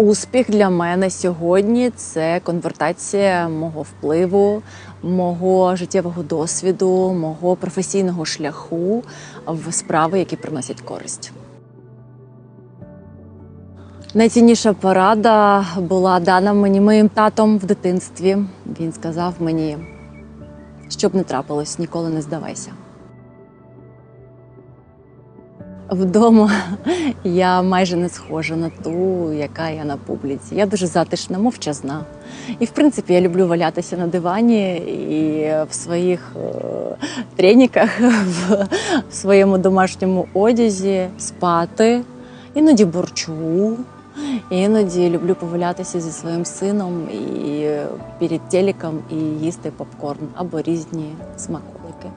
Успіх для мене сьогодні це конвертація мого впливу, мого життєвого досвіду, мого професійного шляху в справи, які приносять користь. Найцінніша порада була дана мені моїм татом в дитинстві. Він сказав мені, щоб не трапилось, ніколи не здавайся. Вдома я майже не схожа на ту, яка я на публіці. Я дуже затишна, мовчазна. І в принципі я люблю валятися на дивані і в своїх е, треніках, в своєму домашньому одязі спати, іноді борчу. Іноді люблю повалятися зі своїм сином і перед телеком і їсти попкорн або різні смаколики.